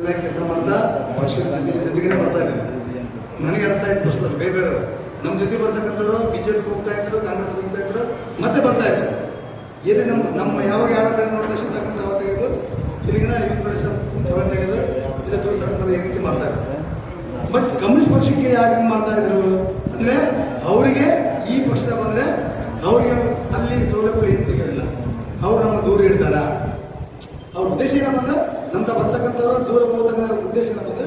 ಕೆಲಸ ಮಾಡ್ತಾ ಪಕ್ಷದ ಜೊತೆಗೆ ಬರ್ತಾ ಇದ್ದಾರೆ ನನಗೆ ಅರ್ಥ ಆಯ್ತು ಸರ್ ಬೇರೆ ಬೇರೆ ನಮ್ಮ ಜೊತೆ ಬರ್ತಕ್ಕಂಥವ್ರು ಬಿಜೆಪಿ ಹೋಗ್ತಾ ಇದ್ರು ಕಾಂಗ್ರೆಸ್ ಹೋಗ್ತಾ ಇದ್ರು, ಮತ್ತೆ ಬರ್ತಾ ಇದ್ರು ಎಲ್ಲಿ ನಮ್ಮ ನಮ್ಮ ಯಾವಾಗ ಯಾರ ಕಡೆ ನೋಡಿದ ತಕ್ಕಂಥ ಅವಾಗ ತೆಗೆದು ಇಲ್ಲಿಗಿನ ಯುವ ತೋರಿಸಕ್ಕಂಥ ಈ ರೀತಿ ಮಾಡ್ತಾ ಇದ್ದಾರೆ ಬಟ್ ಕಮ್ಯುನಿಸ್ಟ್ ಪಕ್ಷಕ್ಕೆ ಯಾಕೆ ಮಾಡ್ತಾ ಇದ್ರು ಅಂದ್ರೆ, ಅವರಿಗೆ ಈ ಪಕ್ಷ ಬಂದ್ರೆ, ಅವರಿಗೆ ಅಲ್ಲಿ ಸೌಲಭ್ಯಗಳು ಏನು ಸಿಗೋದಿಲ್ಲ ಅವ್ರು ನಮ್ಗೆ ದೂರ ಇಡ್ತಾರ ಅವ್ರ ಉದ್ದೇಶ ಏನಪ್ಪಂದ್ರೆ ನಮ್ಗೆ ಬರ್ತಕ್ಕಂಥವ್ರ ದೂರ ಹೋಗ್ತಕ್ಕಂಥ ಉದ್ದೇಶ ಏನಪ್ಪಂದ್ರೆ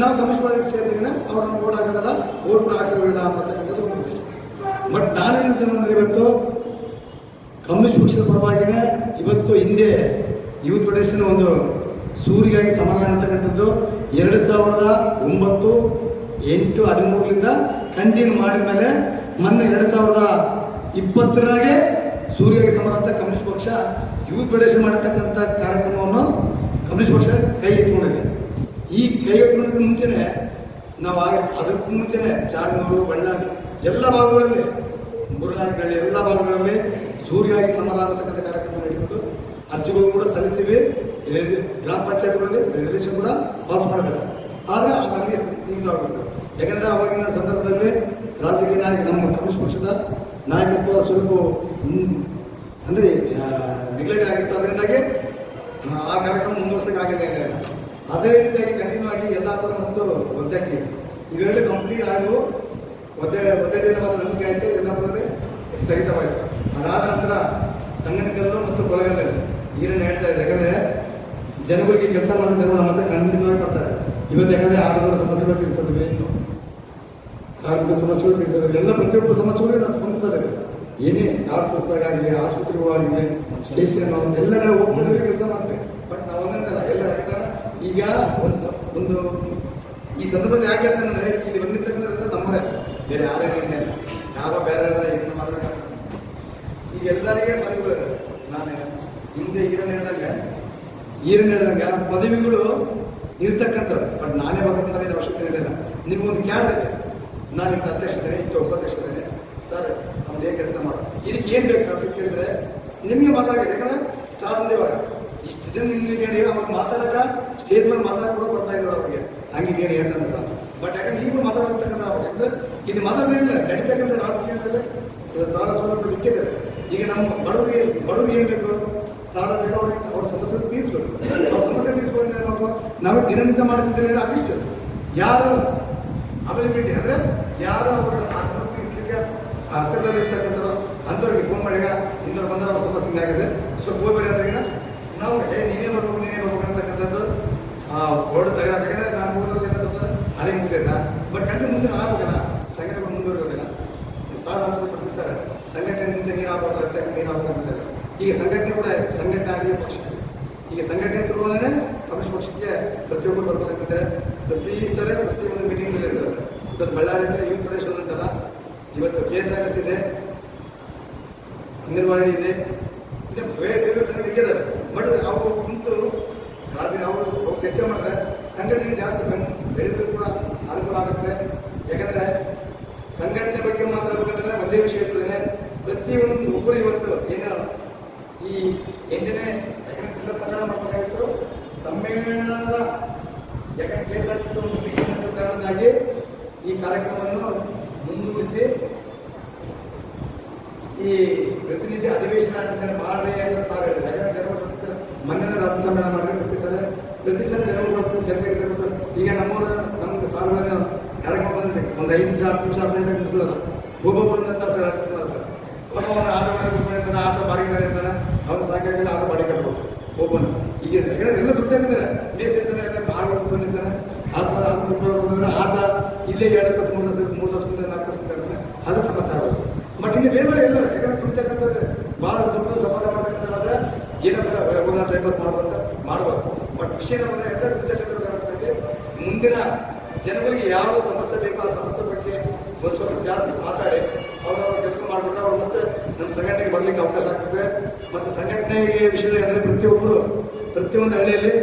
ನಾವು ಕಮಿಷನರ್ ಸೇರಿದ್ರೆ ಅವ್ರನ್ನ ಓಟ್ ಹಾಕೋದಲ್ಲ ಓಟ್ ಕೂಡ ಅಂತಕ್ಕಂಥದ್ದು ಉದ್ದೇಶ. ಬಟ್ ನಾನೇನು ಅಂದ್ರೆ ಇವತ್ತು ಕಮ್ಯುನಿಸ್ಟ್ ಪಕ್ಷದ ಪರವಾಗಿನೇ ಇವತ್ತು ಹಿಂದೆ ಯೂತ್ ಫೆಡರೇಷನ್ ಒಂದು ಸೂರಿಗಾಗಿ ಸಮಾನ ಅಂತಕ್ಕಂಥದ್ದು ಎರಡು ಸಾವಿರದ ಒಂಬತ್ತು ಎಂಟು ಹದಿಮೂರರಿಂದ ಕಂಟಿನ್ಯೂ ಮಾಡಿದ ಮೇಲೆ ಮೊನ್ನೆ ಎರಡು ಸಾವಿರದ ಇಪ್ಪತ್ತರಾಗೆ ಸೂರ್ಯಗೆ ಸಮಾನ ಕಮ್ಯುನಿಸ್ಟ್ ಪಕ್ಷ, ಯೂತ್ ಫೆಡರೇಷನ್ ಮಾಡತಕ್ಕಂಥ ಕಾರ್ಯಕ್ರಮವನ್ನು ಕಮ್ಯುನಿಸ್ಟ್ ಪಕ್ಷ ಕೈ ಇಟ್ಕೊಂಡಿದೆ ಈ ಕೈ ಎತ್ಕೊಳ್ಳೋದಕ್ಕೆ ಮುಂಚೆನೆ, ನಾವು ಆಗ ಅದಕ್ಕೂ ಮುಂಚೆನೆ ಚಾರ್ನೂರು ಬಳ್ಳಾರಿ ಎಲ್ಲ ಭಾಗಗಳಲ್ಲಿ ಮುರುಳಾಗಿ ಎಲ್ಲ ಭಾಗಗಳಲ್ಲಿ ಸೂರ್ಯಾಗಿ ಸಮಾನ ಅಂತಕ್ಕಂಥ ಕಾರ್ಯಕ್ರಮ ನಡೆಸಿಕೊಂಡು ಅರ್ಜಿಗಳು ಕೂಡ ಸಲ್ಲಿಸಿವೆ. ಗ್ರಾಮ ಪಂಚಾಯತ್ಗಳಲ್ಲಿ ರೆಸಲ್ಯೂಷನ್ ಕೂಡ ಅಂದ್ರೆ ನೆಗ್ಲೆಕ್ಟ್ ಆಗಿತ್ತು ಅದರಿಂದಾಗಿ ಆ, ಕಾರ್ಯಕ್ರಮ ಮುಂದುವರ್ಸಕ್ಕೆ ಆಗಿದೆ ಅದೇ ರೀತಿಯಾಗಿ ಕಂಟಿನ್ಯೂ ಆಗಿ ಯಲ್ಲಾಪುರ ಮತ್ತು ಒದ್ದಕ್ಕೆ ಇವೆರಡು ಕಂಪ್ಲೀಟ್ ಆದವು. ಒದ್ದೆ ಒದ್ದೆಯಲ್ಲಿ ಮಾತ್ರ ನಂಬಿಕೆ ಆಯಿತು ಯಲ್ಲಾಪುರದಲ್ಲಿ ಸ್ಥಗಿತವಾಯಿತು. ಅದಾದ ನಂತರ ಸಂಘಟನೆಗಳು ಮತ್ತು ಕೊಲೆಗಳಲ್ಲಿ ಏನೇನು ಹೇಳ್ತಾ ಇದೆ ಯಾಕಂದ್ರೆ ಜನಗಳಿಗೆ ಕೆಲಸ ಮಾಡಿದ ಜನಗಳು ನಮ್ಮ ಹತ್ರ ಖಂಡಿತವಾಗಿ ಬರ್ತಾರೆ ಇವತ್ತು ಯಾಕಂದ್ರೆ ಆಟೋದವರ ಸಮಸ್ಯೆಗಳು ತಿಳಿಸೋದಿವೆ ಕಾರ್ಮಿಕ ಸಮಸ್ಯೆಗಳು ತಿಳಿಸೋದು ಎಲ್ಲ ಪ್ರತಿಯೊಬ್ಬರು ಸಮಸ್ಯೆಗಳು ನಾವು ಇದ್ದೇವೆ ಏನೇ ಡಾಕ್ಟರ್ ಆಗಲಿ ಆಸ್ಪತ್ರೆಗಳು ಆಗಲಿ ಸ್ಟೇಷನ್ ಅವನ್ನೆಲ್ಲರ ಕಡೆ ಹೋಗ್ತಿದ್ರೆ ಕೆಲಸ ಮಾಡ್ತೇವೆ ಬಟ್ ನಾವು ಒಂದಂತಲ್ಲ ಎಲ್ಲ ಈಗ ಒಂದು ಒಂದು ಈ ಸಂದರ್ಭದಲ್ಲಿ ಯಾಕೆ ಅಂತಂದ್ರೆ ಅಂದ್ರೆ ಇಲ್ಲಿ ಬಂದಿರ್ತಕ್ಕಂಥ ನಮ್ಮದೇ ಬೇರೆ ಯಾರೇ ಇಲ್ಲ. ಯಾವ ಬೇರೆ ಇದನ್ನು ಮಾತಾಡ ಈಗ ಎಲ್ಲರಿಗೆ ಮನೆಗಳು ನಾನು ಹಿಂದೆ ಈರನ್ ಹೇಳಿದಾಗ ಈರನ್ ಹೇಳಿದಾಗ ಪದವಿಗಳು ಇರ್ತಕ್ಕಂಥದ್ದು ಬಟ್ ನಾನೇ ಬರ್ತಕ್ಕಂಥ ಅವಶ್ಯಕತೆ ಇರಲಿಲ್ಲ. ನಿಮ್ಗೊಂದು ಕ್ಯಾಡ್ ನಾನು ಇಂಥ ಅಧ್ಯಕ್ಷತೆ ಇಂಥ ಉಪಾಧ್ಯಕ್ಷನೇ ಸರ್ ಅವ್ನು ಹೇಗೆ ಕೆಲಸ ಮಾಡು ಇದಕ್ಕೆ ಏನು ಬೇಕು ಅಂತ ಕೇಳಿದ್ರೆ ನಿಮಗೆ ಮಾತಾಡಿ ಯಾಕಂದ್ರೆ ಇವಾಗ ಇಷ್ಟು ದಿನ ನಿಮ್ಗೆ ಅವ್ರು ಮಾತಾಡಕ ಸ್ಟೇಜ್ ಮೇಲೆ ಮಾತಾಡ್ಕೊಂಡು ಕೂಡ ಬರ್ತಾ ಇದ್ರು ಅವ್ರಿಗೆ. ಹಂಗೆ ಹೇಳಿ ಯಾಕಂದ್ರೆ ಬಟ್ ಯಾಕಂದ್ರೆ ನೀವು ಮಾತಾಡ್ತಕ್ಕಂಥ ಅವ್ರು ಅಂದ್ರೆ ಇದು ಮಾತಾಡಲಿಲ್ಲ ನಡೀತಕ್ಕಂಥ ರಾಜಕೀಯದಲ್ಲಿ ಸಾಲ ಸೌಲಭ್ಯ ಸಿಕ್ಕಿದೆ ಈಗ ನಮ್ಮ ಬಡವರಿಗೆ ಬಡವರಿಗೆ ಏನು ಬೇಕು? ಸಾಲ ಬೇಕು ಅವ್ರಿಗೆ ಅವ್ರ ಸಮಸ್ಯೆ ತೀರಿಸ್ಬೇಕು. ಅವ್ರ ಸಮಸ್ಯೆ ತೀರಿಸ್ಕೊಂಡ್ರೆ ನಾವು ನಾವು ದಿನನಿತ್ಯ ಮಾಡ್ತಿದ್ದೇವೆ ಅಭಿಷ್ಟು ಯಾರು ಅವೈಲಿಬಿಲಿಟಿ ಅಂದ್ರೆ ಯಾರು ಅವರ ಆ ಸಮಸ್ಯೆ ತೀರಿಸಲಿಕ್ಕೆ ಅರ್ಥದಲ್ಲಿರ್ತಕ್ಕಂಥ ಅಂಥವ್ರಿಗೆ ಫೋನ್ ಮಾಡಿಗ ಇಂಥವ್ರು ಬಂದ್ರೆ ಅವ್ರು ಸ್ವಲ್ಪ ಹಿಂಗಾಗಿದೆ ಸ್ವಲ್ಪ ಹೋಗ್ಬೇಡಿ ಅಂದ್ರೆ ನಾವು, ಏ, ನೀನೇ ಬರ್ಬೇಕು ನೀನೇ ಬರ್ಬೇಕು ಅಂತಕ್ಕಂಥದ್ದು, ಆ ಬೋರ್ಡ್ ತೆಗೆದಾಕಂದ್ರೆ ನಾನು ಹೋಗೋದಿಲ್ಲ ಸ್ವಲ್ಪ ಅಲ್ಲಿಗೆ ಮುಗಿದ ಬಟ್ ಕಣ್ಣು ಮುಂದೆ ಆಗಬೇಕಲ್ಲ ಸಂಘಟನೆ ಮುಂದುವರಿಬೇಕಲ್ಲ? ಸಾಲ ಪ್ರತಿಸ್ತಾರೆ ಸಂಘಟನೆಯಿಂದ ನೀರು ಆಗ್ಬಾರ್ದು ನೀರು ಆಗ್ಬಾರ್ದು ಈಗ ಸಂಘಟನೆ ಕೂಡ ಸಂಘಟನೆ ಆಗಲಿ ಪಕ್ಷ ಈಗ ಸಂಘಟನೆ ತಿರುವಾಗಲೇ ಕಮ್ಯುನಿಸ್ಟ್ ಪಕ್ಷಕ್ಕೆ ಪ್ರತಿಯೊಬ್ಬರು ಬರ್ಬೇಕಂತಿದೆ ಪ್ರತಿ ಸಲ ಪ್ರತಿಯೊಂದು ಮೀಟಿಂಗ್ ಇರ್ತಾರೆ ಇವತ್ತು ಬಳ್ಳಾರಿಯಿಂದ ಯೂತ್ ಫೆಡರೇಷನ್ ಅಂತಲ್ಲ ಇವತ್ತು ಕೆ ಎಸ್ ಆರ್ ಎಸ್ ಇದೆ. ಅಂಗನವಾಡಿ ಇದೆ. ಬೇರೆ ಬೇರೆ ಸಂಘಟನೆ ಇದೆ. ಬಟ್ ಅವರು ಕುಂತು ರಾಜ್ಯ ಅವರು ಚರ್ಚೆ ಮಾಡಿದ್ರೆ ಸಂಘಟನೆ ಜಾಸ್ತಿ ಬೆಳೆದ್ರು ಕೂಡ ಅನುಕೂಲ ಆಗುತ್ತೆ. ಯಾಕಂದ್ರೆ ಸಂಘಟನೆ ಬಗ್ಗೆ ಮಾತಾಡ್ಬೇಕಂದ್ರೆ ಒಂದೇ ವಿಷಯ ಇರ್ತದೆ. ಪ್ರತಿಯೊಂದು ಒಬ್ಬರು ಇವತ್ತು ಏನು ಈ ಎಂಟನೇ ಯಾಕಂದ್ರೆ ಸಂಘಟನೆ ಮಾಡಬೇಕಾಗಿತ್ತು. ಸಮ್ಮೇಳನದ ಯಾಕಂದ್ರೆ ಕೆ ಕಾರಣಕ್ಕಾಗಿ ಈ ಕಾರ್ಯಕ್ರಮವನ್ನು ಮುಂದೂಡಿಸಿ ಈ ಪ್ರತಿನಿಧಿ ಅಧಿವೇಶನ ಅಂತ ಮಾಡಿ ಅಂತ ಸಾರ್ ಹೇಳಿದ್ರು. ಯಾಕಂದ್ರೆ ಜನರು ಪ್ರತಿ ರಾಜ್ಯ ಸಮ್ಮೇಳನ ಮಾಡಿದ್ರೆ ಪ್ರತಿ ಸಲ ಪ್ರತಿ ಸಲ ಕೊಟ್ಟು ಕೆಲಸ ಕೆಲಸ ಈಗ ನಮ್ಮೂರ ನಮ್ಗೆ ಸಾರ್ವಜನಿಕ ಕಾರ್ಯಕ್ರಮ ಬಂದಿದೆ. ಒಂದು ಐದು ನಿಮಿಷ, ಹತ್ತು ನಿಮಿಷ, ಹದಿನೈದು ನಿಮಿಷ ಒಬ್ಬೊಬ್ಬರನ್ನ ಸರ್ ಹಾಕಿಸ್ತಾರೆ ಒಬ್ಬೊಬ್ಬರ ಆಟೋ ಮಾಡಿರ್ತಾನೆ ಆಟೋ ಬಾಡಿಗೆ ಇರ್ತಾನೆ ಅವ್ರು ಸಾಕಾಗಿಲ್ಲ ಆಟೋ ಬಾಡಿಗೆ ಕಟ್ಬೋದು ಒಬ್ಬನು ಈಗ ಯಾಕಂದ್ರೆ ಎಲ್ಲ ದುಡ್ಡು ಹಾಕಿದ್ರೆ ಪ್ಲೇಸ್ ಇರ್ತಾನೆ ಆಟೋ ಬಂದಿರ್ತಾನೆ ಆಟ ಆಟ ಇಲ್ಲೇ ಎರಡು ತಾಸು ಮೂರು ತಾಸು ಮೂರು ತಾಸು ಮುಂದೆ ನಾಲ್ಕು ತಾಸು ಇರ್ತಾನೆ ಅದು ಸಮಸ್ಯೆ ಆಗೋದು ಬಟ್ ಇನ್ನು ಬೇರೆ ಬೇರೆ ಎಲ್ಲ ಯಾಕಂದ್ರೆ ದುಡ್ತಕ್ಕಂಥದ್ದು ಭಾಳ ದುಡ್ಡು ಸಮಾಧಾನ ಮಾಡ್ತಕ್ಕಂಥದ್ದಾದ್ರೆ ಏನಂತ ಒಂದು ಟೈಮ್ ಮಾಡುವಂತ ಮಾಡ್ಬೋದು. ಬಟ್ ವಿಷಯ ನಮ್ಮನ್ನ ಎಲ್ಲ ವಿದ್ಯಾರ್ಥಿಗಳಿಗೆ ಮುಂದಿನ ಜನಗಳಿಗೆ ಯಾವ ಸಮಸ್ಯೆ ಬೇಕೋ ಆ ಸಮಸ್ಯೆ ಬಗ್ಗೆ ಒಂದು ಸ್ವಲ್ಪ ಜಾಸ್ತಿ ಮಾತಾಡಿ, ಅವ್ರವ್ರ ಕೆಲಸ ಮಾಡ್ಬಿಟ್ರೆ ಅವ್ರು ಮತ್ತೆ ನಮ್ಮ ಸಂಘಟನೆಗೆ ಬರ್ಲಿಕ್ಕೆ ಅವಕಾಶ ಆಗ್ತದೆ. ಮತ್ತು ಸಂಘಟನೆಗೆ ವಿಷಯದಲ್ಲಿ ಅಂದರೆ ಪ್ರತಿಯೊಬ್ಬರು ಪ್ರತಿಯೊಂದು ಹಳ್ಳಿಯಲ್ಲಿ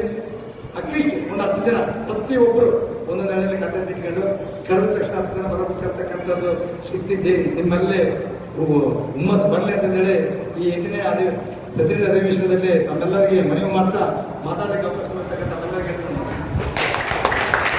ಅಟ್ಲೀಸ್ಟ್ ಒಂದು ಹತ್ತು ಜನ ಪ್ರತಿಯೊಬ್ಬರು ಒಂದೊಂದು ಹಳ್ಳಿಯಲ್ಲಿ ಕಟ್ಟೆ ಇಟ್ಕೊಂಡು ಕಳೆದ ತಕ್ಷಣ ಹತ್ತು ಜನ ಬರಬೇಕಂತಕ್ಕಂಥದ್ದು ಶಕ್ತಿ ನಿಮ್ಮಲ್ಲೇ. ಹುಮ್ಮಸ್ ಬರಲಿ ಹೇಳಿ ಈ ಎಂಟನೇ ಅಧಿ ಅಧಿವೇಶನದಲ್ಲಿ ತಮ್ಮೆಲ್ಲರಿಗೆ ಮನವಿ ಮಾಡ್ತಾ ಮಾತಾಡಲಿಕ್ಕೆ ಅವಕಾಶ